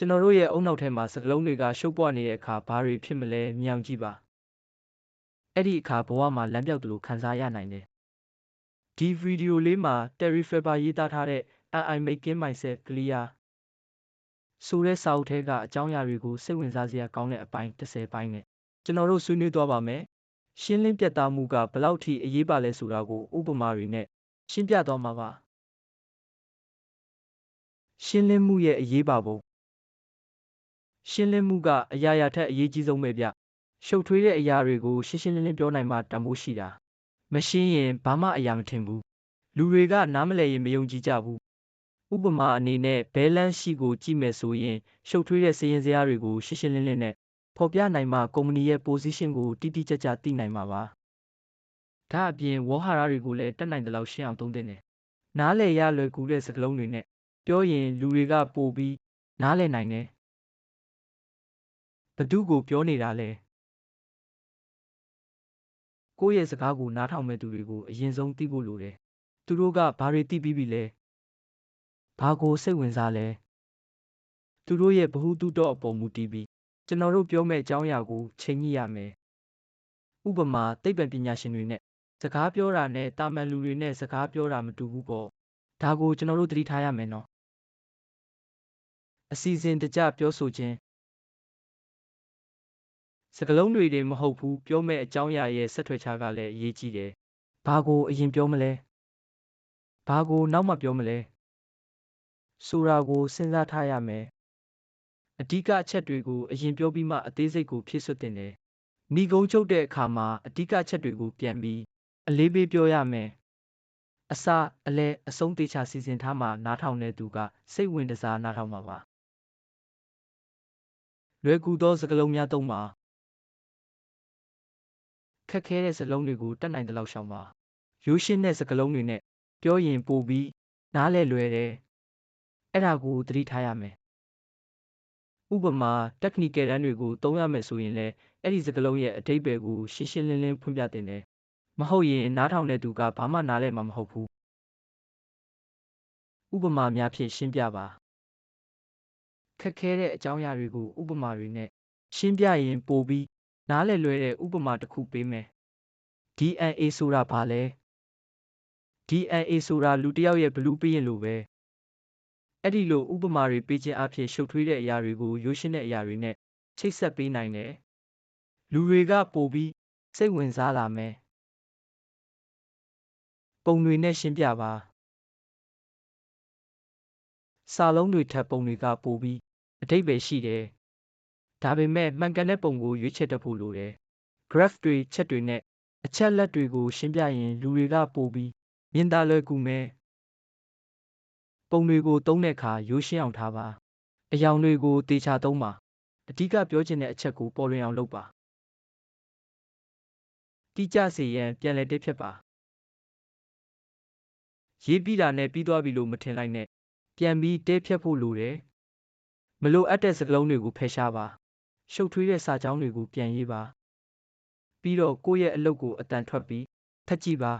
ကျွန်တော်တို့ရဲ့အုံနောက်ထဲမှာစကလုံးတွေကရှုပ်ပွားနေတဲ့အခါဘာတွေဖြစ်မလဲမြောင်ကြည့်ပါအဲ့ဒီအခါဘဝမှာလမ်းပြောက်တယ်လို့ခံစားရနိုင်တယ်ဒီဗီဒီယိုလေးမှာ Terry Faber ရေးသားထားတဲ့ I Making Myself Clear ဆိုတဲ့စာအုပ်ထဲကအကြောင်းအရာတွေကိုစိတ်ဝင်စားစရာကောင်းတဲ့အပိုင်း30ပိုင်းနဲ့ကျွန်တော်တို့ဆွေးနွေးသွားပါမယ်ရှင်းလင်းပြတ်သားမှုကဘယ်လောက်ထိအရေးပါလဲဆိုတာကိုဥပမာတွေနဲ့ရှင်းပြသွားမှာပါရှင်းလင်းမှုရဲ့အရေးပါပုံ ရှင်းလင်းမှုကအရာရာထက်အရေးကြီးဆုံးပဲဗျရှုပ်ထွေးတဲ့အရာတွေကိုရှင်းရှင်းလင်းလင်းပြောနိုင်မှတန်ဖိုးရှိတာမရှင်းရင်ဘာမှအရာမထင်ဘူးလူတွေကနားမလည်ရင်မယုံကြည်ကြဘူးဥပမာအနေနဲ့ဘဲလန်းရှိကိုကြည့်မယ်ဆိုရင်ရှုပ်ထွေးတဲ့စည်ရင်စရာတွေကိုရှင်းရှင်းလင်းလင်းနဲ့ဖော်ပြနိုင်မှကုမ္ပဏီရဲ့ position ကိုတိတိကျကျသိနိုင်မှာပါဒါအပြင်ဝေါ်ဟာရတွေကိုလည်းတက်နိုင်တဲ့လောက်ရှင်းအောင်သုံးသင့်တယ်နားလည်ရလွယ်ကူတဲ့စကားလုံးတွေနဲ့ပြောရင်လူတွေကပိုပြီးနားလည်နိုင်တယ်ဘ သူကိုပြောနေတာလဲကိုယ့်ရဲ့စကားကိုနားထောင်မဲ့သူတွေကိုအရင်ဆုံးသိဖို့လိုတယ်သူတို့ကဘာတွေသိပြီးပြီလဲဘာကိုစိတ်ဝင်စားလဲသူတို့ရဲ့ဘ ഹു တုတော့အပေါ်မူတည်ပြီးကျွန်တော်တို့ပြောမဲ့အကြောင်းအရာကိုချိန်ညှိရမယ်ဥပမာသိပ္ပံပညာရှင်တွေနဲ့စကားပြောတာနဲ့တာမန်လူတွေနဲ့စကားပြောတာမတူဘူးပေါ့ဒါကိုကျွန်တော်တို့သတိထားရမယ်နော်အစီအစဉ်တကျပြောဆိုခြင်း စကလုံးတွေတင်မဟုတ်ဘူးပြောမဲ့အကြောင်းအရာရဲ့ဆက်ထွယ်ချကလည်းအရေးကြီးတယ်ဘာကိုအရင်ပြောမလဲဘာကိုနောက်မှပြောမလဲဆိုတာကိုစဉ်းစားထားရမယ်အဓိကအချက်တွေကိုအရင်ပြောပြီးမှအသေးစိတ်ကိုဖြည့်စွက်တင်တယ်မိကုံးချုပ်တဲ့အခါမှာအဓိကအချက်တွေကိုပြန်ပြီးအလေးပေးပြောရမယ်အစအလဲအဆုံးတေချာစီစဉ်ထားမှနားထောင်တဲ့သူကစိတ်ဝင်တစားနားထောင်မှာပါလွယ်ကူသောစကားလုံးများသုံးပါ ခက်ခဲတဲ့စကားလုံးတွေကိုတတ်နိုင်တဲ့လောက်ရှောင်ပါရိုးရှင်းတဲ့စကားလုံးတွေနဲ့ပြောရင်ပိုပြီးနားလည်လွယ်တယ်အဲ့ဒါကိုသတိထားရမယ်ဥပမာ technical တန်းတွေကိုသုံးရမယ်ဆိုရင်လည်းအဲ့ဒီစကားလုံးရဲ့အဓိပ္ပာယ်ကိုရှင်းရှင်းလင်းလင်းဖွင့်ပြတင်တယ်မဟုတ်ရင်နားထောင်တဲ့သူကဘာမှနားလည်မှာမဟုတ်ဘူးဥပမာများဖြင့်ရှင်းပြပါခက်ခဲတဲ့အကြောင်းအရာတွေကိုဥပမာတွေနဲ့ရှင်းပြရင်ပိုပြီး နားလည်လွယ်တဲ့ဥပမာတစ်ခုပေးမယ် DNA ဆိုတာဘာလဲ DNA ဆိုတာ လူတစ်ယောက်ရဲ့ဘလူးပြရင်လို့ပဲ အဲ့ဒီလို ဥပမာတွေပေးခြင်းအဖြစ်ရှုပ်ထွေးတဲ့အရာတွေကို ရိုးရှင်းတဲ့အရာတွေနဲ့ ချိတ်ဆက်ပေးနိုင်တယ် လူတွေက ပိုပြီး စိတ်ဝင်စားလာမယ် ပုံတွေနဲ့ ရှင်းပြပါ စာလုံးတွေထပ်ပုံတွေက ပိုပြီး အဓိပ္ပာယ်ရှိတယ် ဒါပေမဲ့မှန်ကန်တဲ့ပုံကိုရွေးချယ်တတ်ဖို့လိုတယ် graph တွေချက်တွေနဲ့အချက်လက်တွေကို ရှင်းပြရင်လူတွေကပိုပြီးမြင်သာလွယ်ကူမယ်ပုံတွေကိုသုံးတဲ့အခါရိုးရှင်းအောင်ထားပါအယောင်တွေကိုတေချာသုံးပါအဓိကပြောချင်တဲ့အချက်ကိုပေါ်လွင်အောင်လုပ်ပါတိကျစေရန်ပြန်လည်တစ်ဖြတ်ပါရေးပြီးတာနဲ့ပြီးသွားပြီလို့မထင်လိုက်နဲ့ပြန်ပြီးတဲဖြတ်ဖို့လိုတယ်မလိုအပ်တဲ့စကားလုံးတွေကိုဖယ်ရှားပါ ရှုပ်ထွေးတဲ့စာကြောင်းတွေကိုပြန်ရေးပါပြီးတော့ကိုယ့်ရဲ့အလုပ်ကိုအတန်ထွက်ပြီးထက်ကြည့်ပါ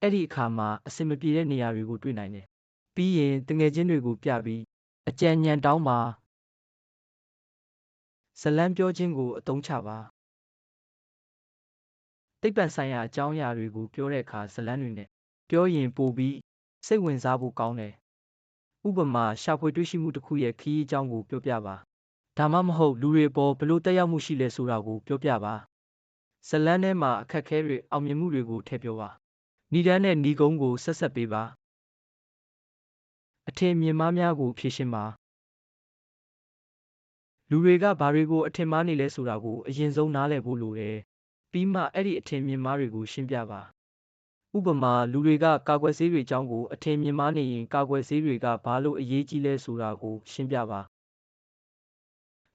အဲ့ဒီအခါမှာအဆင်မပြေတဲ့နေရာတွေကိုတွေ့နိုင်တယ်ပြီးရင်တငယ်ချင်းတွေကိုပြပြီးအကြံဉာဏ်တောင်းပါဇလန်းပြောခြင်းကိုအသုံးချပါသိပ္ပံဆိုင်ရာအကြောင်းအရာတွေကိုပြောတဲ့အခါဇလန်းတွေနဲ့ပြောရင်ပိုပြီးစိတ်ဝင်စားဖို့ကောင်းတယ်ဥပမာရှာဖွေတွေ့ရှိမှုတစ်ခုရဲ့ခရီးအကြောင်းကိုပြောပြပါ ဒါမှမဟုတ်လူတွေပေါ်ဘလို့တက်ရောက်မှုရှိလဲဆိုတာကိုပြောပြပါဇလန်းထဲမှာအခက်ခဲတွေအောင်မြင်မှုတွေကိုထည့်ပြောပါဏိဒန်းနဲ့ဏီကုန်းကိုဆက်ဆက်ပေးပါအထင်မြင်မှားများကိုဖြေရှင်းပါလူတွေကဘာတွေကိုအထင်မှားနေလဲဆိုတာကိုအရင်ဆုံးနားလည်ဖို့လိုတယ်ပြီးမှအဲ့ဒီအထင်မြင်မှားတွေကိုရှင်းပြပါဥပမာလူတွေကကာကွယ်ဆေးတွေအကြောင်းကိုအထင်မြင်မှားနေရင်ကာကွယ်ဆေးတွေကဘာလို့အရေးကြီးလဲဆိုတာကိုရှင်းပြပါ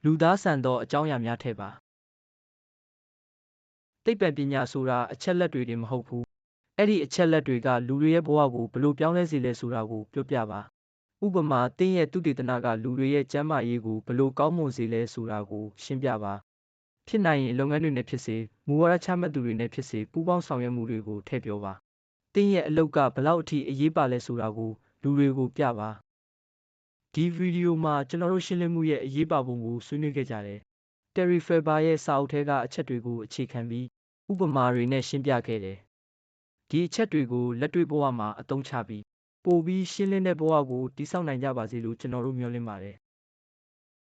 လူသားဆန်သောအကြောင်းအရာများထည့်ပါသိပ္ပံပညာဆိုတာအချက်လက်တွေတင်မဟုတ်ဘူးအဲ့ဒီအချက်လက်တွေကလူတွေရဲ့ဘဝကိုဘလို့ပြောင်းလဲစေလဲဆိုတာကိုပြောပြပါဥပမာတင်းရဲ့သူတေသနကလူတွေရဲ့ကျန်းမာရေးကိုဘလို့ကောင်းမွန်စေလဲဆိုတာကိုရှင်းပြပါဖြစ်နိုင်ရင်လုပ်ငန်းတွေနဲ့ဖြစ်စေမူဝါဒချမှတ်သူတွေနဲ့ဖြစ်စေပူးပေါင်းဆောင်ရွက်မှုတွေကိုထည့်ပြောပါတင်းရဲ့အလုပ်ကဘလောက်အထိအရေးပါလဲဆိုတာကိုလူတွေကိုပြပါ ဒီဗီဒီယိုမှာကျွန်တော်တို့ရှင်းလင်းမှုရဲ့အရေးပါပုံကိုဆွေးနွေးခဲ့ကြတယ် Terry Faber ရဲ့စာအုပ်ထဲကအချက်တွေကိုအခြေခံပြီးဥပမာတွေနဲ့ရှင်းပြခဲ့တယ်ဒီအချက်တွေကိုလက်တွေ့ဘဝမှာအသုံးချပြီးပိုပြီးရှင်းလင်းတဲ့ဘဝကိုတည်ဆောက်နိုင်ကြပါစေလို့ကျွန်တော်တို့မျှော်လင့်ပါတယ်